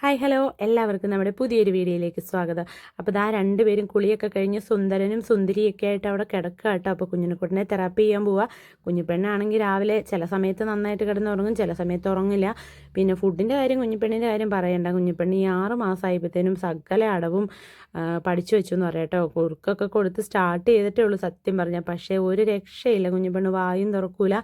Hi hello എല്ലാവർക്കും നമ്മുടെ പുതിയൊരു വീഡിയോയിലേക്ക് സ്വാഗതം. അപ്പോൾ ഇതാ രണ്ടുപേരും കുളിയൊക്കെ കഴിഞ്ഞ് സുന്ദരനും സുന്ദരിയൊക്കെ ആയിട്ട് അവിടെ കിടക്കുക കേട്ടോ അപ്പോൾ കുഞ്ഞിനെക്കുട്ടനെ തെറാപ്പി ചെയ്യാൻ പോവുക കുഞ്ഞിപ്പെണ്ണാണെങ്കിൽ രാവിലെ ചില സമയത്ത് നന്നായിട്ട് കിടന്നുറങ്ങും ചില സമയത്ത് ഉറങ്ങില്ല. പിന്നെ ഫുഡിന്റെ കാര്യം കുഞ്ഞിപ്പെണ്ണിന്റെ കാര്യം പറയണ്ട. കുഞ്ഞിപ്പെണ്ണി ആറ് മാസമായപ്പോഴത്തേനും സകല അടവും പഠിച്ചു വെച്ചു എന്ന് പറയാം കുറുക്കൊക്കെ കൊടുത്ത് സ്റ്റാർട്ട് ചെയ്തിട്ടേ ഉള്ളൂ സത്യം പറഞ്ഞാൽ പക്ഷേ ഒരു രക്ഷയില്ല. കുഞ്ഞിപ്പെണ്ണ് വായും തുറക്കൂല.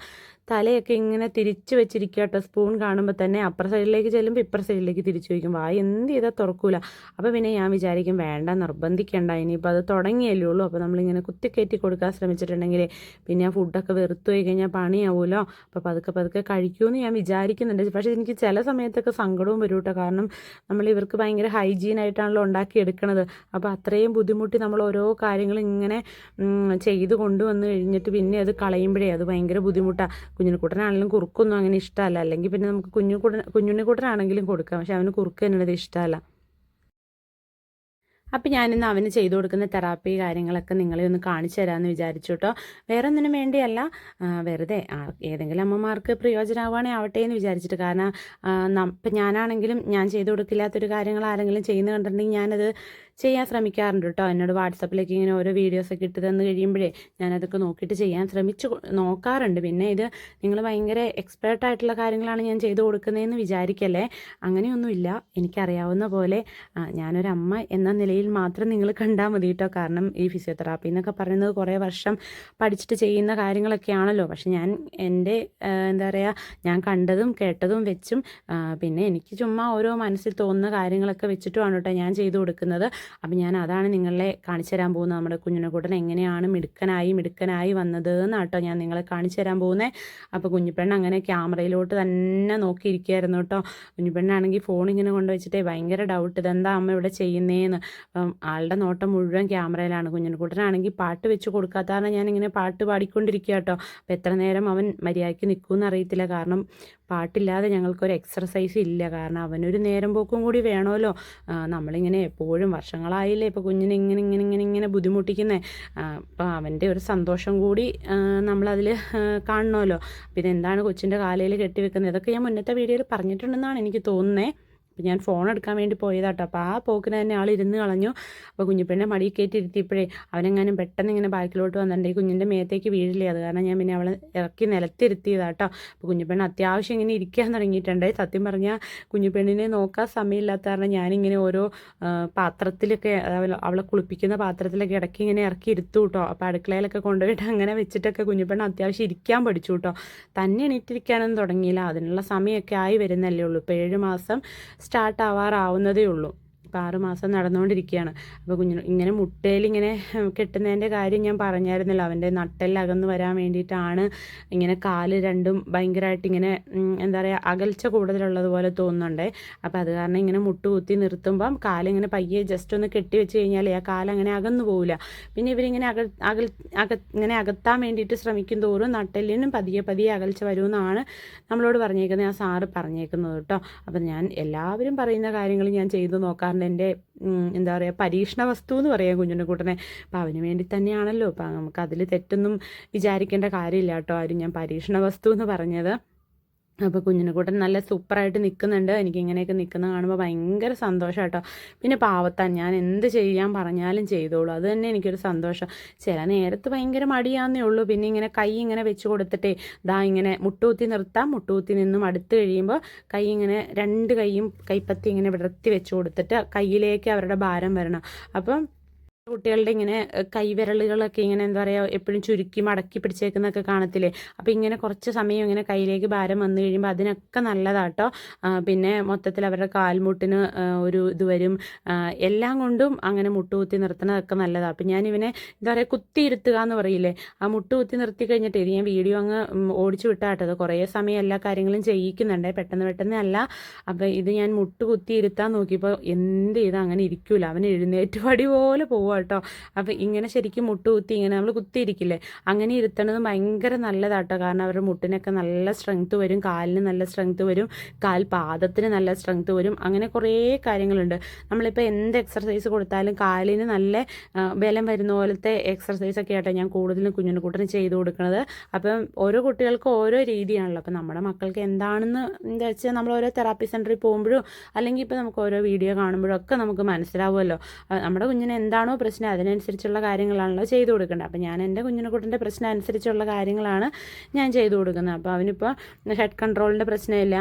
തലയൊക്കെ ഇങ്ങനെ തിരിച്ചു വെച്ചിരിക്കുക കേട്ടോ. സ്പൂൺ കാണുമ്പോൾ തന്നെ അപ്പുറ സൈഡിലേക്ക് ചെല്ലുമ്പോൾ ഇപ്പുറ സൈഡിലേക്ക് തിരിച്ചു വയ്ക്കും വായ എന്ത് ചെയ്താൽ തുറക്കൂല. അപ്പോൾ പിന്നെ ഞാൻ വിചാരിക്കും വേണ്ട നിർബന്ധിക്കേണ്ട. ഇനിയിപ്പോൾ അത് തുടങ്ങിയല്ലേ ഉള്ളൂ. അപ്പോൾ നമ്മളിങ്ങനെ കുത്തിക്കയറ്റി കൊടുക്കാൻ ശ്രമിച്ചിട്ടുണ്ടെങ്കിൽ പിന്നെ ആ ഫുഡൊക്കെ വെറുത്തു പോയി കഴിഞ്ഞാൽ പണിയാവുമല്ലോ അപ്പോൾ പതുക്കെ പതുക്കെ കഴിക്കുമെന്ന് ഞാൻ വിചാരിക്കുന്നുണ്ട്. പക്ഷേ എനിക്ക് ചില സമയത്തൊക്കെ സങ്കടവും വരും കേട്ടോ. കാരണം നമ്മൾ ഇവർക്ക് ഭയങ്കര ഹൈജീനായിട്ടാണല്ലോ ഉണ്ടാക്കിയെടുക്കണത്. അപ്പോൾ അത്രയും ബുദ്ധിമുട്ടി നമ്മൾ ഓരോ കാര്യങ്ങളും ഇങ്ങനെ ചെയ്ത് കൊണ്ടുവന്ന് കഴിഞ്ഞിട്ട് പിന്നെ അത് കളയുമ്പോഴേ അത് ഭയങ്കര ബുദ്ധിമുട്ടാണ് കുഞ്ഞിനുക്കുട്ടനാണെങ്കിലും കുറുക്കൊന്നും അങ്ങനെ ഇഷ്ടമല്ല. അല്ലെങ്കിൽ പിന്നെ നമുക്ക് കുഞ്ഞു കുഞ്ഞുണ്ണിക്കുട്ടനാണെങ്കിലും കൊടുക്കാം. പക്ഷെ അവന് കുറുക്ക് എന്നുള്ളത് ഇഷ്ടമല്ല. അപ്പം ഞാനിന്ന് അവന് ചെയ്തു കൊടുക്കുന്ന തെറാപ്പി കാര്യങ്ങളൊക്കെ നിങ്ങളെ ഒന്ന് കാണിച്ചു തരാമെന്ന് വിചാരിച്ചു കേട്ടോ. വേറെ ഒന്നിനും വേണ്ടിയല്ല വെറുതെ ഏതെങ്കിലും അമ്മമാർക്ക് പ്രയോജനമാവുകയാണെങ്കിൽ ആവട്ടെ എന്ന് വിചാരിച്ചിട്ട്. കാരണം ഇപ്പം ഞാനാണെങ്കിലും ഞാൻ ചെയ്തു കൊടുക്കില്ലാത്തൊരു കാര്യങ്ങൾ ആരെങ്കിലും ചെയ്യുന്ന കണ്ടിട്ടുണ്ടെങ്കിൽ ഞാനത് ചെയ്യാൻ ശ്രമിക്കാറുണ്ട് കേട്ടോ. എന്നോട് വാട്സപ്പിലേക്ക് ഇങ്ങനെ ഓരോ വീഡിയോസൊക്കെ ഇട്ട് തന്നു കഴിയുമ്പോഴേ ഞാനതൊക്കെ നോക്കിയിട്ട് ചെയ്യാൻ ശ്രമിച്ചു നോക്കാറുണ്ട്. പിന്നെ ഇത് നിങ്ങൾ ഭയങ്കര എക്സ്പേർട്ട് ആയിട്ടുള്ള കാര്യങ്ങളാണ് ഞാൻ ചെയ്തു കൊടുക്കുന്നതെന്ന് വിചാരിക്കല്ലേ? അങ്ങനെയൊന്നുമില്ല. എനിക്കറിയാവുന്ന പോലെ ഞാനൊരമ്മ എന്ന നിലയിൽ മാത്രം നിങ്ങൾ കണ്ടാൽ മതി കേട്ടോ. കാരണം ഈ ഫിസിയോതെറാപ്പി എന്നൊക്കെ പറയുന്നത് കുറേ വർഷം പഠിച്ചിട്ട് ചെയ്യുന്ന കാര്യങ്ങളൊക്കെയാണല്ലോ പക്ഷെ ഞാൻ എന്റെ എന്താ പറയുക ഞാൻ കണ്ടതും കേട്ടതും വെച്ചും പിന്നെ എനിക്ക് ചുമ്മാ ഓരോ മനസ്സിൽ തോന്നുന്ന കാര്യങ്ങളൊക്കെ വെച്ചിട്ടുമാണ് കേട്ടോ ഞാൻ ചെയ്തു കൊടുക്കുന്നത്. അപ്പം ഞാൻ അതാണ് നിങ്ങളെ കാണിച്ചു തരാൻ പോകുന്നത്. നമ്മുടെ കുഞ്ഞിനെക്കൂട്ടൻ എങ്ങനെയാണ് മിടുക്കനായി മിടുക്കനായി വന്നത് എന്നാട്ടോ ഞാൻ നിങ്ങളെ കാണിച്ചു തരാൻ പോകുന്നത് അപ്പോൾ കുഞ്ഞിപ്പെണ്ണ് അങ്ങനെ ക്യാമറയിലോട്ട് തന്നെ നോക്കിയിരിക്കുകയായിരുന്നു കേട്ടോ. കുഞ്ഞിപ്പെണ്ണാണെങ്കിൽ ഫോൺ ഇങ്ങനെ കൊണ്ടുവച്ചിട്ടേ ഭയങ്കര ഡൗട്ട് ഇതെന്താ അമ്മ ഇവിടെ ചെയ്യുന്നതെന്ന് അപ്പം ആളുടെ നോട്ടം മുഴുവൻ ക്യാമറയിലാണ്. കുഞ്ഞിനെക്കൂട്ടനാണെങ്കിൽ പാട്ട് വെച്ച് കൊടുക്കാത്ത കാരണം ഞാനിങ്ങനെ പാട്ട് പാടിക്കൊണ്ടിരിക്കുക കേട്ടോ. അപ്പോൾ എത്ര നേരം അവൻ മര്യാദയ്ക്ക് നിൽക്കുമെന്ന് അറിയത്തില്ല. കാരണം പാട്ടില്ലാതെ ഞങ്ങൾക്കൊരു എക്സർസൈസ് ഇല്ല. കാരണം അവനൊരു നേരം പോക്കും കൂടി വേണമല്ലോ. നമ്മളിങ്ങനെ എപ്പോഴും വർഷങ്ങളായില്ലേ? ഇപ്പോൾ കുഞ്ഞിനെ ഇങ്ങനെ ഇങ്ങനെ ഇങ്ങനെ ഇങ്ങനെ ബുദ്ധിമുട്ടിക്കുന്നത് അപ്പോൾ അവന്റെ ഒരു സന്തോഷം കൂടി നമ്മളതിൽ കാണണമല്ലോ. പിന്നെ എന്താണ് കൊച്ചിന്റെ കാലയിൽ കെട്ടിവെക്കുന്നത്? ഇതൊക്കെ ഞാൻ മുന്നത്തെ വീഡിയോയിൽ പറഞ്ഞിട്ടുണ്ടെന്നാണ് എനിക്ക് തോന്നുന്നത് അപ്പോൾ ഞാൻ ഫോൺ എടുക്കാൻ വേണ്ടി പോയതാട്ടോ. അപ്പോൾ ആ പോക്കിന് തന്നെ ആൾ ഇരുന്ന് കളഞ്ഞു. അപ്പോൾ കുഞ്ഞിപ്പെണ്ണെ മടി കയറ്റി ഇരുത്തിയപ്പോഴേ അവനെങ്ങാനും പെട്ടെന്ന് ഇങ്ങനെ ബാക്കിലോട്ട് വന്നിട്ടുണ്ടെങ്കിൽ കുഞ്ഞിന്റെ മേത്തേക്ക് വീഴില്ലേ? അത് കാരണം ഞാൻ പിന്നെ അവളെ ഇറക്കി നിലത്തിരുത്തിയതാട്ടോ. അപ്പോൾ കുഞ്ഞിപ്പെണ്ണ് അത്യാവശ്യം ഇങ്ങനെ ഇരിക്കാൻ തുടങ്ങിയിട്ടുണ്ട്. സത്യം പറഞ്ഞാൽ കുഞ്ഞിപ്പെണ്ണിനെ നോക്കാൻ സമയമില്ലാത്ത കാരണം ഞാനിങ്ങനെ ഓരോ പാത്രത്തിലൊക്കെ അവളെ കുളിപ്പിക്കുന്ന പാത്രത്തിലൊക്കെ ഇടയ്ക്ക് ഇങ്ങനെ ഇറക്കി ഇരുത്തു കേട്ടോ. അപ്പോൾ അടുക്കളയിലൊക്കെ കൊണ്ടുപോയിട്ട് അങ്ങനെ വെച്ചിട്ടൊക്കെ കുഞ്ഞിപ്പെണ്ണ് അത്യാവശ്യം ഇരിക്കാൻ പഠിച്ചു കേട്ടോ. തന്നെ എണീറ്റിരിക്കാനൊന്നും തുടങ്ങിയില്ല. അതിനുള്ള സമയമൊക്കെ ആയി വരുന്നല്ലേ ഉള്ളൂ. ഇപ്പോൾ ഏഴ് മാസം സ്റ്റാർട്ട് ആവാറാവുന്നതേ ഉള്ളൂ ഇപ്പോൾ ആറ് മാസം നടന്നുകൊണ്ടിരിക്കുകയാണ് അപ്പോൾ കുഞ്ഞിന് ഇങ്ങനെ മുട്ടയിൽ ഇങ്ങനെ കെട്ടുന്നതിന്റെ കാര്യം ഞാൻ പറഞ്ഞായിരുന്നല്ലോ. അവന്റെ നട്ടെല്ലകന്ന് വരാൻ വേണ്ടിയിട്ടാണ് ഇങ്ങനെ കാൽ രണ്ടും ഭയങ്കരമായിട്ട് ഇങ്ങനെ എന്താ പറയുക അകൽച്ച കൂടുതലുള്ളതുപോലെ തോന്നുന്നുണ്ടേ. അപ്പോൾ അത് കാരണം ഇങ്ങനെ മുട്ട് കുത്തി നിർത്തുമ്പം കാലിങ്ങനെ പയ്യെ ജസ്റ്റ് ഒന്ന് കെട്ടി വെച്ച് കഴിഞ്ഞാൽ ആ കാലങ്ങനെ അകന്നു പോവില്ല പിന്നെ ഇവരിങ്ങനെ അകൽ അകൽ അക ഇങ്ങനെ അകത്താൻ വേണ്ടിയിട്ട് ശ്രമിക്കും തോറും നട്ടെല്ലിനും പതിയെ പതിയെ അകൽച്ച വരുമെന്നാണ് നമ്മളോട് പറഞ്ഞേക്കുന്നത്. ആ സാറ് പറഞ്ഞേക്കുന്നത് കേട്ടോ. അപ്പം ഞാൻ എല്ലാവരും പറയുന്ന കാര്യങ്ങൾ ഞാൻ ചെയ്തു നോക്കാറുണ്ട്. എന്റെ എന്താ പറയുക പരീക്ഷണ വസ്തു എന്ന് പറയാം കുഞ്ഞുണ്ടെ കൂട്ടനെ. അപ്പം അവന് വേണ്ടി തന്നെയാണല്ലോ. അപ്പം നമുക്ക് അതിൽ തെറ്റൊന്നും വിചാരിക്കേണ്ട കാര്യമില്ല കേട്ടോ. ആരും ഞാൻ പരീക്ഷണ വസ്തു എന്ന് പറഞ്ഞത്. അപ്പോൾ കുഞ്ഞിനെക്കൂട്ടൻ നല്ല സൂപ്പറായിട്ട് നിൽക്കുന്നുണ്ട് എനിക്ക് ഇങ്ങനെയൊക്കെ നിൽക്കുന്നത് കാണുമ്പോൾ ഭയങ്കര സന്തോഷം കേട്ടോ പിന്നെ പാവത്താൻ ഞാൻ എന്ത് ചെയ്യാൻ പറഞ്ഞാലും ചെയ്തോളൂ. അത് തന്നെ എനിക്കൊരു സന്തോഷം. ചില നേരത്ത് ഭയങ്കര മടിയാന്നേ ഉള്ളൂ. പിന്നെ ഇങ്ങനെ കൈ ഇങ്ങനെ വെച്ച് കൊടുത്തിട്ടേ ദാ ഇങ്ങനെ മുട്ടുകുത്തി നിർത്താം. മുട്ടുകുത്തി നിന്നും അടുത്ത് കഴിയുമ്പോൾ കൈ ഇങ്ങനെ രണ്ട് കൈയും കൈപ്പത്തി ഇങ്ങനെ വിടർത്തി വെച്ച് കൊടുത്തിട്ട് കയ്യിലേക്ക് അവരുടെ ഭാരം വരണം. അപ്പം കുട്ടികളുടെ ഇങ്ങനെ കൈവിരലുകളൊക്കെ ഇങ്ങനെ എന്താ പറയുക എപ്പോഴും ചുരുക്കി മടക്കി പിടിച്ചേക്കുന്നൊക്കെ കാണത്തില്ലേ? അപ്പോൾ ഇങ്ങനെ കുറച്ച് സമയം ഇങ്ങനെ കയ്യിലേക്ക് ഭാരം വന്നു കഴിയുമ്പോൾ അതിനൊക്കെ നല്ലതാട്ടോ. പിന്നെ മൊത്തത്തിൽ അവരുടെ കാൽമുട്ടിന് ഒരു ഇത് വരും. എല്ലാം കൊണ്ടും അങ്ങനെ മുട്ടുകുത്തി നിർത്തുന്നതൊക്കെ നല്ലതാണ് അപ്പം ഇവനെ എന്താ പറയുക കുത്തിയിരുത്തുക എന്ന് പറയില്ലേ? ആ മുട്ടുകുത്തി നിർത്തി കഴിഞ്ഞിട്ട് ഇത് ഞാൻ വീഡിയോ അങ്ങ് ഓടിച്ചു വിട്ടാട്ടത് കുറേ സമയം എല്ലാ കാര്യങ്ങളും ചെയ്യിക്കുന്നുണ്ട്. പെട്ടെന്ന് പെട്ടെന്ന് അല്ല. അപ്പോൾ ഇത് ഞാൻ മുട്ടുകുത്തി ഇരുത്താൻ നോക്കിയപ്പോൾ എന്ത് ചെയ്താൽ അങ്ങനെ ഇരിക്കൂല. അവൻ എഴുന്നേറ്റ് പടി പോലെ പോവുക കേട്ടോ അപ്പോൾ ഇങ്ങനെ ശരിക്കും മുട്ട് കുത്തി ഇങ്ങനെ നമ്മൾ കുത്തിയിരിക്കില്ലേ? അങ്ങനെ ഇരുത്തണത് ഭയങ്കര നല്ലതാട്ടോ. കാരണം അവരുടെ മുട്ടിനൊക്കെ നല്ല സ്ട്രെങ്ത്ത് വരും കാലിന് നല്ല സ്ട്രെങ്ത്ത് വരും കാൽ പാദത്തിന് നല്ല സ്ട്രെങ്ത്ത് വരും. അങ്ങനെ കുറേ കാര്യങ്ങളുണ്ട്. നമ്മളിപ്പോൾ എന്ത് എക്സർസൈസ് കൊടുത്താലും കാലിന് നല്ല ബലം വരുന്ന പോലത്തെ എക്സർസൈസ് ഒക്കെ ആട്ടോ ഞാൻ കൂടുതലും കുഞ്ഞിന് കൂട്ടിന് ചെയ്ത് കൊടുക്കുന്നത് അപ്പം ഓരോ കുട്ടികൾക്കും ഓരോ രീതിയാണല്ലോ. അപ്പം നമ്മുടെ മക്കൾക്ക് എന്താണെന്ന് എന്താ വെച്ചാൽ നമ്മൾ ഓരോ തെറാപ്പി സെന്ററിൽ പോകുമ്പോഴും അല്ലെങ്കിൽ ഇപ്പോൾ നമുക്ക് ഓരോ വീഡിയോ കാണുമ്പോഴും ഒക്കെ നമുക്ക് മനസ്സിലാവുമല്ലോ. നമ്മുടെ കുഞ്ഞിന് എന്താണോ പ്രശ്നം അതിനനുസരിച്ചുള്ള കാര്യങ്ങളാണല്ലോ ചെയ്തു കൊടുക്കേണ്ടത്. അപ്പോൾ ഞാൻ എന്റെ കുഞ്ഞിനെ കുട്ടന്റെ പ്രശ്നം അനുസരിച്ചുള്ള കാര്യങ്ങളാണ് ഞാൻ ചെയ്തു കൊടുക്കുന്നത്. അപ്പോൾ അവനിപ്പോൾ ഹെഡ് കൺട്രോളിന്റെ പ്രശ്നമില്ല.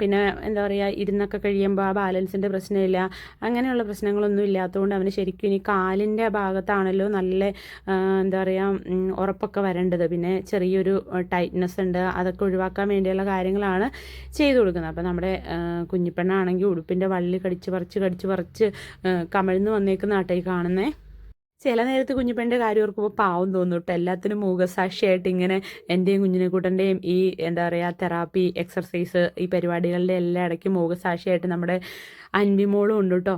പിന്നെ എന്താ പറയുക ഇരുന്നൊക്കെ കഴിയുമ്പോൾ ആ ബാലൻസിന്റെ പ്രശ്നമില്ല. അങ്ങനെയുള്ള പ്രശ്നങ്ങളൊന്നും ഇല്ലാത്തതുകൊണ്ട് അവന് ശരിക്കും ഇനി കാലിന്റെ ഭാഗത്താണല്ലോ നല്ല എന്താ പറയുക ഉറപ്പൊക്കെ വരേണ്ടത്. പിന്നെ ചെറിയൊരു ടൈറ്റ്നെസ് ഉണ്ട്. അതൊക്കെ ഒഴിവാക്കാൻ വേണ്ടിയുള്ള കാര്യങ്ങളാണ് ചെയ്തു കൊടുക്കുന്നത്. അപ്പോൾ നമ്മുടെ കുഞ്ഞിപ്പെണ്ണാണെങ്കിൽ ഉടുപ്പിന്റെ വള്ളി കടിച്ച് പറിച്ച് കടിച്ച് പറിച്ച് കമിഴ്ന്ന് വന്നേക്കുന്ന ആട്ടേ ഈ കാണുന്നേ ചില നേരത്ത് കുഞ്ഞിപ്പന്റെ കാര്യം ഓർക്കുമ്പോൾ പാവം തോന്നും കേട്ടോ എല്ലാത്തിനും മൂകസാക്ഷിയായിട്ട് ഇങ്ങനെ എന്റെയും കുഞ്ഞിനെ കൂട്ടന്റെയും ഈ എന്താ പറയുക തെറാപ്പി എക്സർസൈസ് ഈ പരിപാടികളുടെ എല്ലാം ഇടയ്ക്ക് മൂകസാക്ഷിയായിട്ട് നമ്മുടെ അൻവിമോളും ഉണ്ട് കേട്ടോ.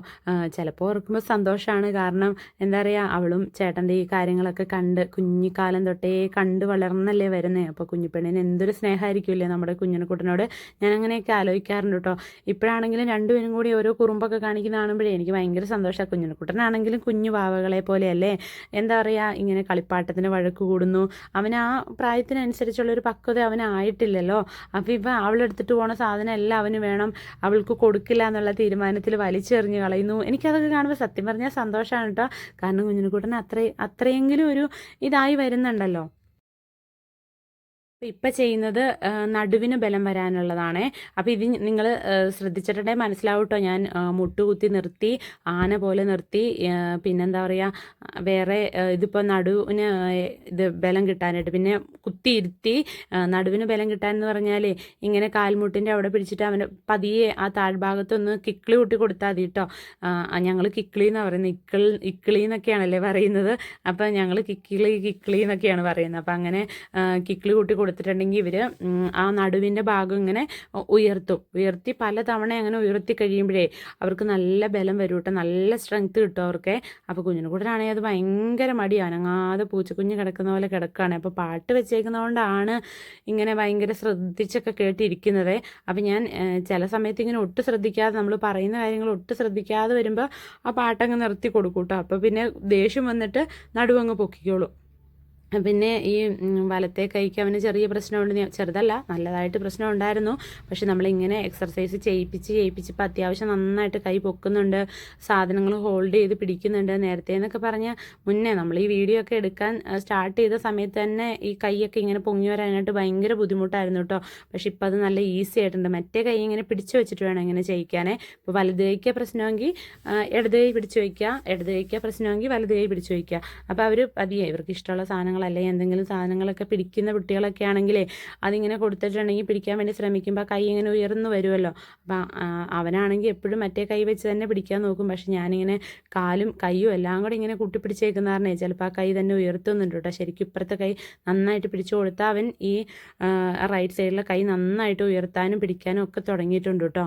ചിലപ്പോൾ ഓർക്കുമ്പോൾ സന്തോഷമാണ് കാരണം എന്താ പറയുക അവളും ചേട്ടന്റെ ഈ കാര്യങ്ങളൊക്കെ കണ്ട് കുഞ്ഞിക്കാലം തൊട്ടേ കണ്ട് വളർന്നല്ലേ വരുന്നത് അപ്പോൾ കുഞ്ഞിപ്പെണ്ണിന് എന്തൊരു സ്നേഹമായിരിക്കുമല്ലേ നമ്മുടെ കുഞ്ഞിനെക്കുട്ടനോട് ഞാൻ അങ്ങനെയൊക്കെ ആലോചിക്കാറുണ്ട് കേട്ടോ. ഇപ്പോഴാണെങ്കിലും രണ്ടുപേരും കൂടി ഓരോ കുറുമ്പൊക്കെ കാണിക്കുന്ന കാണുമ്പോഴേ എനിക്ക് ഭയങ്കര സന്തോഷമാണ് കുഞ്ഞിനെക്കുട്ടനാണെങ്കിലും കുഞ്ഞു വാവകളെ പോലെയല്ലേ. എന്താ പറയുക ഇങ്ങനെ കളിപ്പാട്ടത്തിന് വഴക്ക് കൂടുന്നു. അവൻ ആ പ്രായത്തിനനുസരിച്ചുള്ള ഒരു പക്വത അവനായിട്ടില്ലല്ലോ. അപ്പോൾ ഇപ്പം അവളെടുത്തിട്ട് പോണ സാധനം എല്ലാം അവന് വേണം. അവൾക്ക് കൊടുക്കില്ല എന്നുള്ള തീരുമാനത്തിൽ വലിച്ചെറിഞ്ഞ് കളയുന്നു. എനിക്കതൊക്കെ കാണുമ്പോൾ സത്യം പറഞ്ഞാൽ സന്തോഷമാണ് കേട്ടോ കാരണം കുഞ്ഞിനെക്കുട്ടന് അത്ര അത്രയെങ്കിലും ഒരു ഇതായി വരുന്നുണ്ടല്ലോ. അപ്പോൾ ഇപ്പം ചെയ്യുന്നത് നടുവിന് ബലം വരാനുള്ളതാണേ. അപ്പോൾ ഇത് നിങ്ങൾ ശ്രദ്ധിച്ചിട്ടുണ്ടെങ്കിൽ മനസ്സിലാവും കേട്ടോ ഞാൻ മുട്ടുകുത്തി നിർത്തി ആന പോലെ നിർത്തി പിന്നെന്താ പറയുക വേറെ ഇതിപ്പോൾ നടുവിന് ഇത് ബലം കിട്ടാനായിട്ട്. പിന്നെ കുത്തി ഇരുത്തി നടുവിന് ബലം കിട്ടാനെന്ന് പറഞ്ഞാൽ ഇങ്ങനെ കാൽമുട്ടിന്റെ അവിടെ പിടിച്ചിട്ട് അവന്റെ പതിയെ ആ താഴ്ഭാഗത്തൊന്ന് കിക്കിളി കൂട്ടി കൊടുത്താൽ മതി കേട്ടോ ഞങ്ങൾ കിക്കിളി എന്നാണ് പറയുന്നത്? ഇക്കിൾ ഇക്കിളി എന്നൊക്കെയാണല്ലേ പറയുന്നത്? അപ്പോൾ ഞങ്ങൾ കിക്കിളി കിക്കിളി എന്നൊക്കെയാണ് പറയുന്നത്. അപ്പോൾ അങ്ങനെ കിക്ളി കൂട്ടി കൊടുത്തിട്ടുണ്ടെങ്കിൽ ഇവർ ആ നടുവിന്റെ ഭാഗം ഇങ്ങനെ ഉയർത്തും. ഉയർത്തി പല തവണ അങ്ങനെ ഉയർത്തി കഴിയുമ്പോഴേ അവർക്ക് നല്ല ബലം വരും കേട്ടോ. നല്ല സ്ട്രെങ്ത് കിട്ടും അവർക്ക്. അപ്പോൾ കുഞ്ഞിനെ കൂട്ടനാണെങ്കിൽ അത് ഭയങ്കര മടിയാണ് അനങ്ങാതെ പൂച്ചക്കുഞ്ഞ് കിടക്കുന്ന പോലെ കിടക്കുകയാണ് അപ്പോൾ പാട്ട് വെച്ചേക്കുന്നതുകൊണ്ടാണ് ഇങ്ങനെ ഭയങ്കര ശ്രദ്ധിച്ചൊക്കെ കേട്ടിരിക്കുന്നത്. അപ്പോൾ ഞാൻ ചില സമയത്ത് ഇങ്ങനെ ഒട്ടും ശ്രദ്ധിക്കാതെ നമ്മൾ പറയുന്ന കാര്യങ്ങൾ ഒട്ടും ശ്രദ്ധിക്കാതെ വരുമ്പോൾ ആ പാട്ടങ്ങ് നിർത്തി കൊടുക്കൂട്ടോ കേട്ടോ. അപ്പോൾ പിന്നെ ദേഷ്യം വന്നിട്ട് നടുവങ്ങ് പൊക്കിക്കോളും. പിന്നെ ഈ വലത്തെ കൈക്ക് അവന് ചെറിയ പ്രശ്നമുണ്ട്. ചെറുതല്ല നല്ലതായിട്ട് പ്രശ്നം ഉണ്ടായിരുന്നു പക്ഷെ നമ്മളിങ്ങനെ എക്സർസൈസ് ചെയ്യിപ്പിച്ച് ചെയ്യിപ്പിച്ച് ഇപ്പം അത്യാവശ്യം നന്നായിട്ട് കൈ പൊക്കുന്നുണ്ട്. സാധനങ്ങൾ ഹോൾഡ് ചെയ്ത് പിടിക്കുന്നുണ്ട്. നേരത്തെ എന്നൊക്കെ പറഞ്ഞാൽ മുന്നേ നമ്മൾ ഈ വീഡിയോ ഒക്കെ എടുക്കാൻ സ്റ്റാർട്ട് ചെയ്ത സമയത്ത് തന്നെ ഈ കൈയൊക്കെ ഇങ്ങനെ പൊങ്ങി വരാനായിട്ട് ഭയങ്കര ബുദ്ധിമുട്ടായിരുന്നു കേട്ടോ. പക്ഷെ ഇപ്പം അത് നല്ല ഈസി ആയിട്ടുണ്ട്. മറ്റേ കൈ ഇങ്ങനെ പിടിച്ചു വെച്ചിട്ട് വേണം ഇങ്ങനെ ചെയ്യിക്കാനേ. ഇപ്പോൾ വലത് കൈക്ക് പ്രശ്നമെങ്കിൽ ഇടത് കൈ പിടിച്ചു വയ്ക്കുക ഇടത് കൈക്ക് പ്രശ്നമെങ്കിൽ വലത് കൈ പിടിച്ചു വയ്ക്കുക അപ്പോൾ അവർ പതിയെ ഇവർക്ക് ഇഷ്ടമുള്ള സാധനങ്ങൾ അല്ലെങ്കിൽ എന്തെങ്കിലും സാധനങ്ങളൊക്കെ പിടിക്കുന്ന കുട്ടികളൊക്കെ ആണെങ്കിലേ അതിങ്ങനെ കൊടുത്തിട്ടുണ്ടെങ്കിൽ പിടിക്കാൻ വേണ്ടി ശ്രമിക്കുമ്പോൾ കൈ ഇങ്ങനെ ഉയർന്നു വരുമല്ലോ അപ്പം അവനാണെങ്കിൽ എപ്പോഴും മറ്റേ കൈ വെച്ച് തന്നെ പിടിക്കാൻ നോക്കും. പക്ഷെ ഞാനിങ്ങനെ കാലും കൈയും എല്ലാം കൂടെ ഇങ്ങനെ കൂട്ടിപ്പിടിച്ചേക്കുന്ന കാരണേ ചിലപ്പോൾ ആ കൈ തന്നെ ഉയർത്തുന്നുണ്ട് കേട്ടോ. ശരിക്കും ഇപ്പുറത്തെ കൈ നന്നായിട്ട് പിടിച്ചു കൊടുത്താൽ അവൻ ഈ റൈറ്റ് സൈഡിലെ കൈ നന്നായിട്ട് ഉയർത്താനും പിടിക്കാനും ഒക്കെ തുടങ്ങിയിട്ടുണ്ട് കേട്ടോ.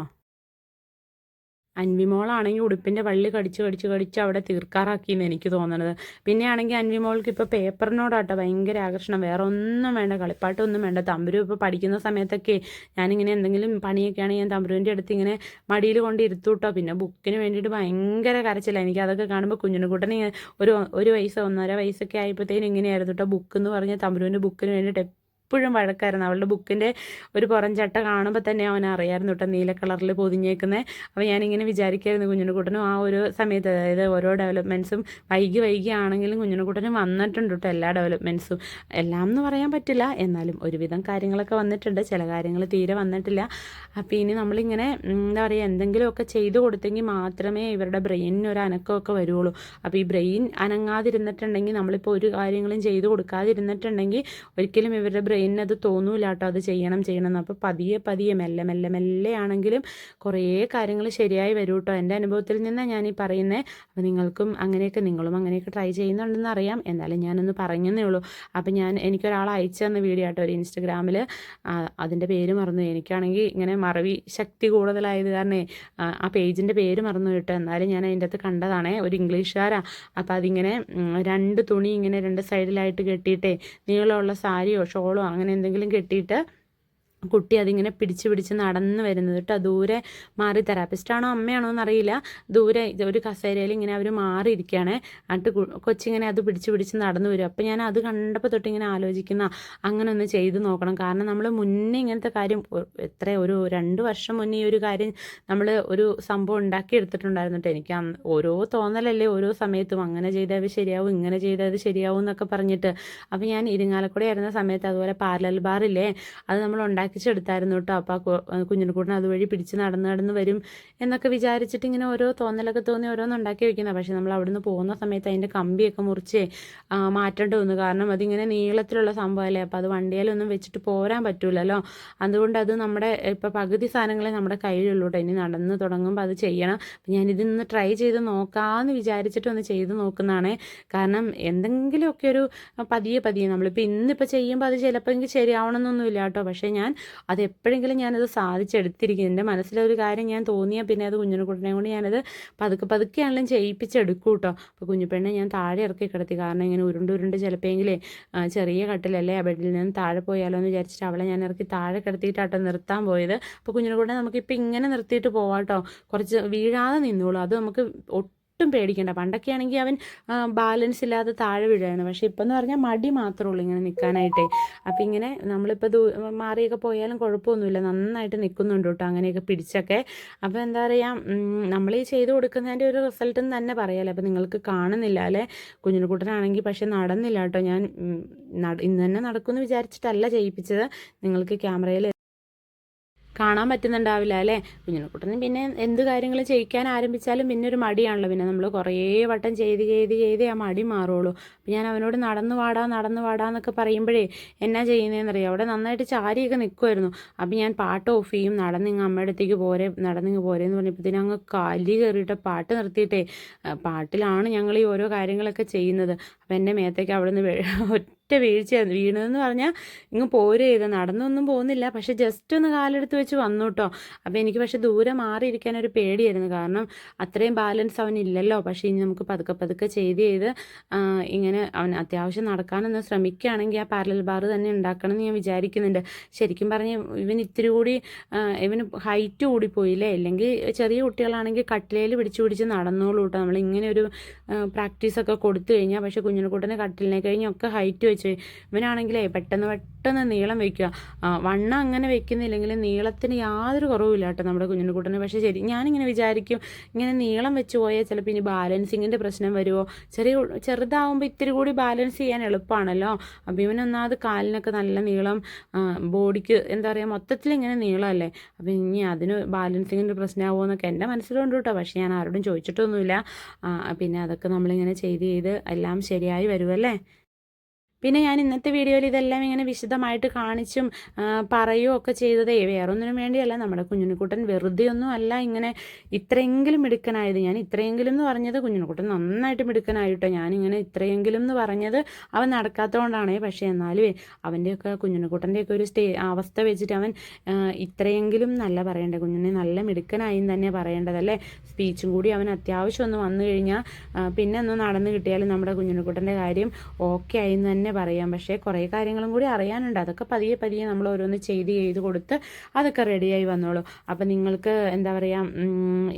അൻവിമോളാണെങ്കിൽ ഉടുപ്പിന്റെ വള്ളി കടിച്ച് കടിച്ച് കടിച്ച് അവിടെ തീർക്കാറാക്കിയെന്ന് എനിക്ക് തോന്നണത്. പിന്നെയാണെങ്കിൽ അൻവിമോൾക്ക് ഇപ്പോൾ പേപ്പറിനോടാട്ടോ ഭയങ്കര ആകർഷണം. വേറെ ഒന്നും വേണ്ട കളിപ്പാട്ടൊന്നും വേണ്ട. തമ്പുരു ഇപ്പോൾ പഠിക്കുന്ന സമയത്തൊക്കെ ഞാനിങ്ങനെ എന്തെങ്കിലും പണിയൊക്കെ ആണെങ്കിൽ ഞാൻ തമ്പുരുവിന്റെ അടുത്ത് ഇങ്ങനെ മടിയിൽ കൊണ്ട് ഇരുത്തൂട്ടോ പിന്നെ ബുക്കിന് വേണ്ടിയിട്ട് ഭയങ്കര കരച്ചില്ല എനിക്ക് അതൊക്കെ കാണുമ്പോൾ കുഞ്ഞിനെക്കുട്ടനെ ഒരു ഒരു വയസ്സ് ഒന്നര വയസ്സൊക്കെ ആയപ്പോഴത്തേനും ഇങ്ങനെയായിരുന്നു കേട്ടോ. ബുക്ക് എന്ന് പറഞ്ഞാൽ തമ്പുരുവിന്റെ ബുക്കിന് വേണ്ടിയിട്ട് എപ്പോഴും വഴക്കായിരുന്നു. അവളുടെ ബുക്കിന്റെ ഒരു പുറം ചട്ട കാണുമ്പോൾ തന്നെ അവൻ അറിയായിരുന്നു കേട്ടോ നീല കളറിൽ പൊതിഞ്ഞേക്കുന്നത് അപ്പോൾ ഞാനിങ്ങനെ വിചാരിക്കായിരുന്നു കുഞ്ഞിനെക്കുട്ടനും ആ ഒരു സമയത്ത് അതായത് ഓരോ ഡെവലപ്മെന്റ്സും വൈകി വൈകി ആണെങ്കിലും കുഞ്ഞിനെക്കുട്ടനും വന്നിട്ടുണ്ട് കേട്ടോ എല്ലാ ഡെവലപ്മെന്റ്സും എല്ലാം എന്ന് പറയാൻ പറ്റില്ല. എന്നാലും ഒരുവിധം കാര്യങ്ങളൊക്കെ വന്നിട്ടുണ്ട്. ചില കാര്യങ്ങൾ തീരെ വന്നിട്ടില്ല. അപ്പോൾ ഇനി നമ്മളിങ്ങനെ എന്താ പറയുക എന്തെങ്കിലുമൊക്കെ ചെയ്തു കൊടുത്തെങ്കിൽ മാത്രമേ ഇവരുടെ ബ്രെയിനിന് ഒരു അനക്കമൊക്കെ വരുള്ളൂ. അപ്പോൾ ഈ ബ്രെയിൻ അനങ്ങാതിരുന്നിട്ടുണ്ടെങ്കിൽ നമ്മളിപ്പോൾ ഒരു കാര്യങ്ങളും ചെയ്തു കൊടുക്കാതിരുന്നിട്ടുണ്ടെങ്കിൽ ഒരിക്കലും ഇവരുടെ ബ്രെയിൻ ബ്രെയിനിനത് തോന്നൂല കേട്ടോ അത് ചെയ്യണം ചെയ്യണം എന്ന് അപ്പോൾ പതിയെ പതിയെ മെല്ലെ മെല്ലെ മെല്ലെ ആണെങ്കിലും കുറേ കാര്യങ്ങൾ ശരിയായി വരും കേട്ടോ എന്റെ അനുഭവത്തിൽ നിന്നാണ് ഞാൻ ഈ പറയുന്നത് അപ്പോൾ നിങ്ങൾക്കും അങ്ങനെയൊക്കെ നിങ്ങളും അങ്ങനെയൊക്കെ ട്രൈ ചെയ്യുന്നുണ്ടെന്ന് അറിയാം. എന്നാലും ഞാനൊന്ന് പറഞ്ഞതേ ഉള്ളൂ. അപ്പോൾ ഞാൻ എനിക്കൊരാൾ അയച്ചു തന്ന വീഡിയോ ആട്ടോ ഒരു ഇൻസ്റ്റഗ്രാമിൽ അതിന്റെ പേര് മറന്നു. എനിക്കാണെങ്കിൽ ഇങ്ങനെ മറവി ശക്തി കൂടുതലായത് കാരണം ആ പേജിന്റെ പേര് മറന്നു കേട്ടോ. എന്നാലും ഞാൻ അതിന്റെ അകത്ത് കണ്ടതാണേ. ഒരു ഇംഗ്ലീഷുകാരാണ് അപ്പോൾ അതിങ്ങനെ രണ്ട് തുണി ഇങ്ങനെ രണ്ട് സൈഡിലായിട്ട് കെട്ടിയിട്ടേ നീളമുള്ള സാരിയോ ഷോളോ അങ്ങനെ എന്തെങ്കിലും കെട്ടിയിട്ട് കുട്ടി അതിങ്ങനെ പിടിച്ച് പിടിച്ച് നടന്ന് വരുന്നത് കേട്ടോ. ദൂരെ മാറി തെറാപ്പിസ്റ്റാണോ അമ്മയാണോ എന്നറിയില്ല. ദൂരെ ഒരു കസേരയിൽ ഇങ്ങനെ അവർ മാറിയിരിക്കുകയാണ്. എന്നിട്ട് കൊച്ചിങ്ങനെ അത് പിടിച്ച് പിടിച്ച് നടന്നു വരും. അപ്പോൾ ഞാൻ അത് കണ്ടപ്പോൾ തൊട്ട് ഇങ്ങനെ ആലോചിക്കുന്ന അങ്ങനെ ഒന്ന് ചെയ്ത് നോക്കണം. കാരണം നമ്മൾ മുന്നേ ഇങ്ങനത്തെ കാര്യം എത്ര ഒരു രണ്ട് വർഷം മുന്നേ ഈ ഒരു കാര്യം നമ്മൾ ഒരു സംഭവം ഉണ്ടാക്കി എടുത്തിട്ടുണ്ടായിരുന്നു കേട്ടോ. എനിക്ക് ഓരോ തോന്നലല്ലേ ഓരോ സമയത്തും. അങ്ങനെ ചെയ്താൽ ശരിയാവും ഇങ്ങനെ ചെയ്താൽ അത് ശരിയാവും എന്നൊക്കെ പറഞ്ഞിട്ട്. അപ്പോൾ ഞാൻ ഇരിങ്ങാലക്കുട ആയിരുന്ന സമയത്ത് അതുപോലെ പാർലൽ ബാറില്ലേ അത് നമ്മൾ ഉണ്ടാക്കി ഉണ്ടാക്കിച്ചെടുത്തായിരുന്നു കേട്ടോ. അപ്പോൾ ആ കുഞ്ഞിനെക്കൂട്ടിന് അതുവഴി പിടിച്ച് നടന്ന് നടന്ന് വരും എന്നൊക്കെ വിചാരിച്ചിട്ട് ഇങ്ങനെ ഓരോ തോന്നലൊക്കെ തോന്നി ഓരോന്ന് ഉണ്ടാക്കി വെക്കുന്നത് പക്ഷേ നമ്മൾ അവിടുന്ന് പോകുന്ന സമയത്ത് അതിന്റെ കമ്പിയൊക്കെ മുറിച്ച് മാറ്റേണ്ടി വന്നു. കാരണം അതിങ്ങനെ നീളത്തിലുള്ള സംഭവമല്ലേ അപ്പോൾ അത് വണ്ടിയിലൊന്നും വെച്ചിട്ട് പോരാൻ പറ്റൂലല്ലോ. അതുകൊണ്ട് അത് നമ്മുടെ ഇപ്പോൾ പകുതി സാധനങ്ങളെ നമ്മുടെ കയ്യിലുള്ളൂ കേട്ടോ. ഇനി നടന്ന് തുടങ്ങുമ്പോൾ അത് ചെയ്യണം. അപ്പം ഞാനിതൊന്ന് ട്രൈ ചെയ്ത് നോക്കാമെന്ന് വിചാരിച്ചിട്ട് ഒന്ന് ചെയ്ത് നോക്കുന്നതാണ്. കാരണം എന്തെങ്കിലുമൊക്കെ ഒരു പതിയെ പതിയെ നമ്മളിപ്പോൾ ഇന്നിപ്പോൾ ചെയ്യുമ്പോൾ അത് ചിലപ്പോൾ എനിക്ക് ശരിയാവണമെന്നൊന്നുമില്ല കേട്ടോ. പക്ഷേ ഞാൻ അത് എപ്പോഴെങ്കിലും ഞാനത് സാധിച്ചെടുത്തിരിക്കും. എന്റെ മനസ്സിലൊരു കാര്യം ഞാൻ തോന്നിയാൽ പിന്നെ അത് കുഞ്ഞിനെക്കുട്ടനെ കൊണ്ട് ഞാനത് പതുക്കെ പതുക്കെ പതുക്കെയാണെങ്കിലും ചെയ്യിപ്പിച്ചെടുക്കും കേട്ടോ അപ്പോൾ കുഞ്ഞുപെണ്ണെ ഞാൻ താഴെ ഇറക്കി കിടത്തി. കാരണം ഇങ്ങനെ ഉരുണ്ട് ഉരുണ്ട് ചിലപ്പോഴെങ്കിലേ ചെറിയ കട്ടിലല്ലേ ആ ബെഡിൽ നിന്ന് താഴെ പോയാലോ എന്ന് വിചാരിച്ചിട്ട് അവളെ ഞാൻ ഇറക്കി താഴെ കിടത്തിയിട്ടാട്ടോ നിർത്താൻ പോയത്. അപ്പോൾ കുഞ്ഞിനെക്കൂടെ നമുക്കിപ്പോൾ ഇങ്ങനെ നിർത്തിയിട്ട് പോവാം കേട്ടോ കുറച്ച് വീഴാതെ നിന്നോളൂ. അത് നമുക്ക് ഒട്ടും പേടിക്കേണ്ട. പണ്ടൊക്കെ ആണെങ്കിൽ അവൻ ബാലൻസ് ഇല്ലാതെ താഴെ വീഴുകയാണ് പക്ഷേ ഇപ്പം എന്ന് പറഞ്ഞാൽ മടി മാത്രമേ ഉള്ളൂ ഇങ്ങനെ നിൽക്കാനായിട്ടേ അപ്പം ഇങ്ങനെ നമ്മളിപ്പോൾ മാറിയൊക്കെ പോയാലും കുഴപ്പമൊന്നുമില്ല. നന്നായിട്ട് നിൽക്കുന്നുണ്ട് കേട്ടോ അങ്ങനെയൊക്കെ പിടിച്ചൊക്കെ. അപ്പോൾ എന്താ പറയുക നമ്മൾ ഈ ചെയ്ത് കൊടുക്കുന്നതിന്റെ ഒരു റിസൾട്ട് എന്ന് തന്നെ പറയാമല്ലോ അപ്പോൾ നിങ്ങൾക്ക് കാണുന്നില്ല അല്ലേ? കുഞ്ഞിനുകുട്ടനാണെങ്കിൽ പക്ഷേ നടന്നില്ല കേട്ടോ. ഞാൻ ഇന്ന് തന്നെ നടക്കുമെന്ന് വിചാരിച്ചിട്ടല്ല ചെയ്യിപ്പിച്ചത്. നിങ്ങൾക്ക് ക്യാമറയിൽ കാണാൻ പറ്റുന്നുണ്ടാവില്ല അല്ലേ? കുഞ്ഞിനെക്കുട്ടന് പിന്നെ എന്ത് കാര്യങ്ങൾ ചെയ്യിക്കാൻ ആരംഭിച്ചാലും പിന്നെ ഒരു മടിയാണല്ലോ. പിന്നെ നമ്മൾ കുറേ വട്ടം ചെയ്ത് ചെയ്ത് ചെയ്ത് ആ മടി മാറുള്ളൂ. അപ്പം ഞാൻ അവനോട് നടന്നു വാടാ നടന്നു വാടാ എന്നൊക്കെ പറയുമ്പോഴേ എന്നാ ചെയ്യുന്നതെന്നറിയാം അവിടെ നന്നായിട്ട് ചാരിയൊക്കെ നിൽക്കുമായിരുന്നു അപ്പം ഞാൻ പാട്ട് ഓഫ് ചെയ്യും. നടന്നിങ്ങ് അമ്മയുടെ അടുത്തേക്ക് പോരെ നടന്നിങ്ങ് പോരെ എന്ന് പറഞ്ഞപ്പോഴത്തേനും അങ്ങ് കാലി കയറിയിട്ട് പാട്ട് നിർത്തിയിട്ടേ പാട്ടിലാണ് ഞങ്ങൾ ഈ ഓരോ കാര്യങ്ങളൊക്കെ ചെയ്യുന്നത്. അപ്പം എന്റെ മേത്തേക്ക് അവിടെ നിന്ന് ഒറ്റ വീഴ്ചയായിരുന്നു വീണതെന്ന് പറഞ്ഞാൽ ഇങ്ങ് പോരെ ചെയ്ത് നടന്നൊന്നും പോകുന്നില്ല. പക്ഷേ ജസ്റ്റ് ഒന്ന് കാലെടുത്ത് വെച്ച് വന്നു കേട്ടോ അപ്പോൾ എനിക്ക് പക്ഷേ ദൂരെ മാറിയിരിക്കാൻ ഒരു പേടിയായിരുന്നു. കാരണം അത്രയും ബാലൻസ് അവനില്ലല്ലോ. പക്ഷേ ഇനി നമുക്ക് പതുക്കെ പതുക്കെ ചെയ്ത് ചെയ്ത് ഇങ്ങനെ അവൻ അത്യാവശ്യം നടക്കാനൊന്ന് ശ്രമിക്കുകയാണെങ്കിൽ ആ പാരലൽ ബാർ തന്നെ ഉണ്ടാക്കണം എന്ന് ഞാൻ വിചാരിക്കുന്നുണ്ട്. ശരിക്കും പറഞ്ഞ് ഇവൻ ഇത്തിരി കൂടി ഇവന് ഹൈറ്റ് കൂടിപ്പോയില്ലേ അല്ലെങ്കിൽ ചെറിയ കുട്ടികളാണെങ്കിൽ കട്ടിലേൽ പിടിച്ചു പിടിച്ച് നടന്നോളൂ കേട്ടോ നമ്മൾ ഇങ്ങനെ ഒരു പ്രാക്ടീസൊക്കെ കൊടുത്തു കഴിഞ്ഞാൽ പക്ഷേ കുഞ്ഞിനെക്കൂട്ടനെ കട്ടിലിനെ കഴിഞ്ഞൊക്കെ ഹൈറ്റ് വെച്ച് ഇവനാണെങ്കിലേ പെട്ടെന്ന് പെട്ടെന്ന് നീളം വയ്ക്കുക വണ്ണം അങ്ങനെ വെക്കുന്നില്ലെങ്കിൽ നീളത്തിന് യാതൊരു കുറവുമില്ല കേട്ടോ നമ്മുടെ കുഞ്ഞിനെക്കൂട്ടന് പക്ഷേ ശരി ഞാനിങ്ങനെ വിചാരിക്കും ഇങ്ങനെ നീളം വെച്ച് പോയാൽ ചിലപ്പോൾ ഇനി ബാലൻസിങ്ങിന്റെ പ്രശ്നം വരുമോ? ചെറിയ ചെറുതാവുമ്പോൾ ഇത്തിരി കൂടി ബാലൻസ് ചെയ്യാൻ എളുപ്പമാണല്ലോ അപ്പോൾ ഇവനൊന്നാമത് കാലിനൊക്കെ നല്ല നീളം ബോഡിക്ക് എന്താ പറയുക മൊത്തത്തിൽ ഇങ്ങനെ നീളമല്ലേ? അപ്പോൾ ഇനി അതിന് ബാലൻസിങ്ങിന്റെ പ്രശ്നമാകുമോ എന്നൊക്കെ എന്റെ മനസ്സിലുണ്ട് കേട്ടോ പക്ഷേ ഞാൻ ആരോടും ചോദിച്ചിട്ടൊന്നുമില്ല. പിന്നെ അതൊക്കെ നമ്മളിങ്ങനെ ചെയ്ത് ചെയ്ത് എല്ലാം ശരിയായി വരുമല്ലേ പിന്നെ ഞാൻ ഇന്നത്തെ വീഡിയോയിൽ ഇതെല്ലാം ഇങ്ങനെ വിശദമായിട്ട് കാണിച്ചും പറയുകയും ഒക്കെ ചെയ്തതേ വേറൊന്നിനും വേണ്ടിയല്ല. നമ്മുടെ കുഞ്ഞുണിക്കുട്ടൻ വെറുതെ ഒന്നും അല്ല ഇങ്ങനെ ഇത്രയെങ്കിലും മിടുക്കനായത്. ഞാൻ ഇത്രയെങ്കിലും എന്ന് പറഞ്ഞത് കുഞ്ഞുണിക്കുട്ടൻ നന്നായിട്ട് മിടുക്കനായിട്ടോ. ഞാനിങ്ങനെ ഇത്രയെങ്കിലും എന്ന് പറഞ്ഞത് അവൻ നടക്കാത്തതുകൊണ്ടാണേ. പക്ഷേ എന്നാലും അവന്റെയൊക്കെ കുഞ്ഞുണിക്കുട്ടന്റെയൊക്കെ ഒരു സ്റ്റേ അവസ്ഥ വെച്ചിട്ട് അവൻ ഇത്രയെങ്കിലും നല്ല പറയേണ്ടത് കുഞ്ഞിനെ നല്ല മിടുക്കനായി തന്നെ പറയേണ്ടതല്ലേ? സ്പീച്ചും കൂടി അവൻ അത്യാവശ്യം ഒന്ന് വന്നു കഴിഞ്ഞാൽ പിന്നെ ഒന്ന് നടന്നു കിട്ടിയാലും നമ്മുടെ കുഞ്ഞുണിക്കുട്ടന്റെ കാര്യം ഓക്കെ ആയി തന്നെ പറയാം. പക്ഷേ കുറേ കാര്യങ്ങളും കൂടി അറിയാനുണ്ട്. അതൊക്കെ പതിയെ പതിയെ നമ്മൾ ഓരോന്ന് ചെയ്ത് ചെയ്ത് കൊടുത്ത് അതൊക്കെ റെഡിയായി വന്നോളൂ. അപ്പം നിങ്ങൾക്ക് എന്താ പറയുക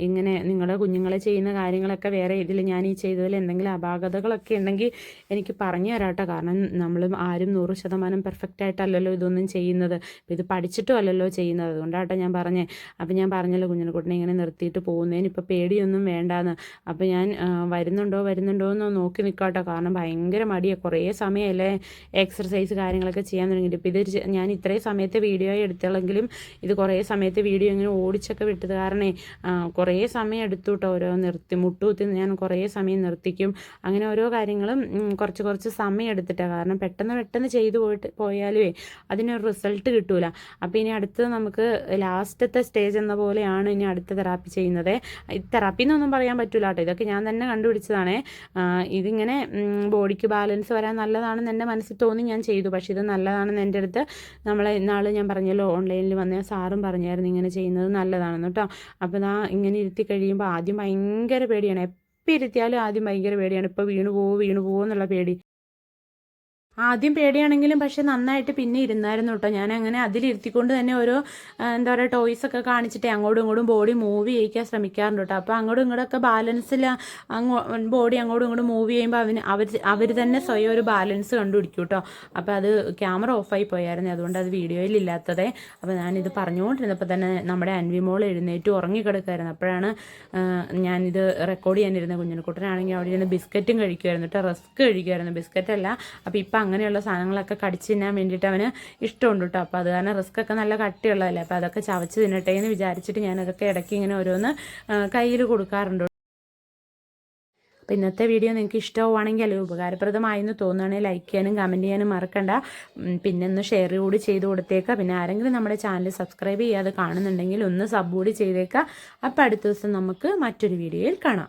ഇങ്ങനെ നിങ്ങളുടെ കുഞ്ഞുങ്ങളെ ചെയ്യുന്ന കാര്യങ്ങളൊക്കെ വേറെ ഇതിൽ ഞാൻ ഈ ചെയ്തതിൽ എന്തെങ്കിലും അപാകതകളൊക്കെ ഉണ്ടെങ്കിൽ എനിക്ക് പറഞ്ഞു തരാട്ടോ. കാരണം നമ്മൾ ആരും നൂറ് ശതമാനം പെർഫെക്റ്റ് ആയിട്ടല്ലല്ലോ ഇതൊന്നും ചെയ്യുന്നത്. ഇത് പഠിച്ചിട്ടും അല്ലല്ലോ ചെയ്യുന്നത്. അതുകൊണ്ടാട്ടോ ഞാൻ പറഞ്ഞേ. അപ്പം ഞാൻ പറഞ്ഞല്ലോ കുഞ്ഞിനെക്കുട്ടിനെ ഇങ്ങനെ നിർത്തിയിട്ട് പോകുന്നതിന് ഇപ്പോൾ പേടിയൊന്നും വേണ്ടാന്ന്. അപ്പം ഞാൻ വരുന്നുണ്ടോ വരുന്നുണ്ടോ എന്ന് നോക്കി നിൽക്കാട്ടോ കാരണം ഭയങ്കര മടിയാണ് കുറേ സമയമല്ലേ അതുപോലെ എക്സർസൈസ് കാര്യങ്ങളൊക്കെ ചെയ്യാൻ തുടങ്ങിയിട്ട്. ഇപ്പോൾ ഇത് ഞാൻ ഇത്രയും സമയത്തെ വീഡിയോ എടുത്തുള്ളെങ്കിലും ഇത് കുറേ സമയത്ത് വീഡിയോ ഇങ്ങനെ ഓടിച്ചൊക്കെ വിട്ടത് കാരണേ കുറേ സമയം എടുത്തു കേട്ടോ ഓരോ നിർത്തി. മുട്ടുകുത്തി ഞാൻ കുറേ സമയം നിർത്തിക്കും. അങ്ങനെ ഓരോ കാര്യങ്ങളും കുറച്ച് കുറച്ച് സമയം എടുത്തിട്ടാണ് കാരണം പെട്ടെന്ന് പെട്ടെന്ന് ചെയ്തു പോയിട്ട് പോയാലേ അതിനൊരു റിസൾട്ട് കിട്ടൂല. അപ്പോൾ ഇനി അടുത്ത് നമുക്ക് ലാസ്റ്റത്തെ സ്റ്റേജ് എന്ന പോലെയാണ് ഇനി അടുത്ത തെറാപ്പി ചെയ്യുന്നത്. തെറാപ്പി എന്നൊന്നും പറയാൻ പറ്റൂല കേട്ടോ ഇതൊക്കെ ഞാൻ തന്നെ കണ്ടുപിടിച്ചതാണേ. ഇതിങ്ങനെ ബോഡിക്ക് ബാലൻസ് വരാൻ നല്ലതാണെന്ന് എന്റെ മനസ്സിൽ തോന്നി ഞാൻ ചെയ്തു. പക്ഷേ ഇത് നല്ലതാണെന്ന് എന്റെ അടുത്ത് നമ്മളെ ഇന്നാൾ ഞാൻ പറഞ്ഞല്ലോ ഓൺലൈനിൽ വന്ന സാറും പറഞ്ഞായിരുന്നു ഇങ്ങനെ ചെയ്യുന്നത് നല്ലതാണെന്ന് കേട്ടോ അപ്പോൾ ഇതാ ഇങ്ങനെ ഇരുത്തി കഴിയുമ്പോൾ ആദ്യം ഭയങ്കര പേടിയാണ്. എപ്പോൾ ഇരുത്തിയാലും ആദ്യം ഭയങ്കര പേടിയാണ്. ഇപ്പോൾ വീണു പോവോ വീണു പോവോ എന്നുള്ള പേടി. ആദ്യം പേടിയാണെങ്കിലും പക്ഷെ നന്നായിട്ട് പിന്നെ ഇരുന്നായിരുന്നു കേട്ടോ. ഞാൻ അങ്ങനെ അതിലിരുത്തിക്കൊണ്ട് തന്നെ ഓരോ എന്താ പറയുക ടോയ്സ് ഒക്കെ കാണിച്ചിട്ട് അങ്ങോട്ടും ഇങ്ങോട്ടും ബോഡി മൂവ് ചെയ്യിക്കാൻ ശ്രമിക്കാറുണ്ട് കേട്ടോ. അപ്പോൾ അങ്ങോട്ടും ഇങ്ങോട്ടൊക്കെ ബാലൻസിൽ അങ്ങോ ബോഡി അങ്ങോട്ടും ഇങ്ങോട്ടും മൂവ് ചെയ്യുമ്പോൾ അവന് അവർ അവർ തന്നെ സ്വയം ഒരു ബാലൻസ് കണ്ടുപിടിക്കും കേട്ടോ. അപ്പോൾ അത് ക്യാമറ ഓഫായി പോയായിരുന്നു. അതുകൊണ്ട് അത് വീഡിയോയിൽ ഇല്ലാത്തതേ. അപ്പോൾ ഞാനിത് പറഞ്ഞുകൊണ്ടിരുന്നപ്പോൾ തന്നെ നമ്മുടെ അൻവി മോൾ എഴുന്നേറ്റ് ഉറങ്ങിക്കിടക്കുമായിരുന്നു അപ്പോഴാണ് ഞാനിത് റെക്കോർഡ് ചെയ്യാനിരുന്നത്. കുഞ്ഞിനെക്കുട്ടനാണെങ്കിൽ അവിടെ ഇരുന്ന് ബിസ്ക്കറ്റും കഴിക്കുമായിരുന്നു കേട്ടോ. റസ്ക് കഴിക്കുമായിരുന്നു ബിസ്ക്കറ്റല്ല അപ്പോൾ ഇപ്പം അങ്ങനെയുള്ള സാധനങ്ങളൊക്കെ കടിച്ചു തിന്നാൻ വേണ്ടിയിട്ട് അവന് ഇഷ്ടമുണ്ട് കേട്ടോ. അപ്പോൾ അത് കാരണം റിസ്ക് ഒക്കെ നല്ല കട്ടിയുള്ളതല്ലേ. അപ്പോൾ അതൊക്കെ ചവച്ച് തിന്നട്ടെ എന്ന് വിചാരിച്ചിട്ട് ഞാൻ അതൊക്കെ ഇടയ്ക്ക് ഇങ്ങനെ ഓരോന്ന് കയ്യിൽ കൊടുക്കാറുണ്ട്. അപ്പോൾ ഇന്നത്തെ വീഡിയോ നിങ്ങൾക്ക് ഇഷ്ടമാവുകയാണെങ്കിൽ അല്ലെങ്കിൽ ഉപകാരപ്രദമായെന്ന് തോന്നുകയാണെങ്കിൽ ലൈക്ക് ചെയ്യാനും കമന്റ് ചെയ്യാനും മറക്കണ്ട. പിന്നെ ഒന്ന് ഷെയർ കൂടി ചെയ്ത് കൊടുത്തേക്കുക. പിന്നെ ആരെങ്കിലും നമ്മുടെ ചാനൽ സബ്സ്ക്രൈബ് ചെയ്യാതെ കാണുന്നുണ്ടെങ്കിൽ ഒന്ന് സബ് കൂടി ചെയ്തേക്കുക. അപ്പോൾ അടുത്ത ദിവസം നമുക്ക് മറ്റൊരു വീഡിയോയിൽ കാണാം.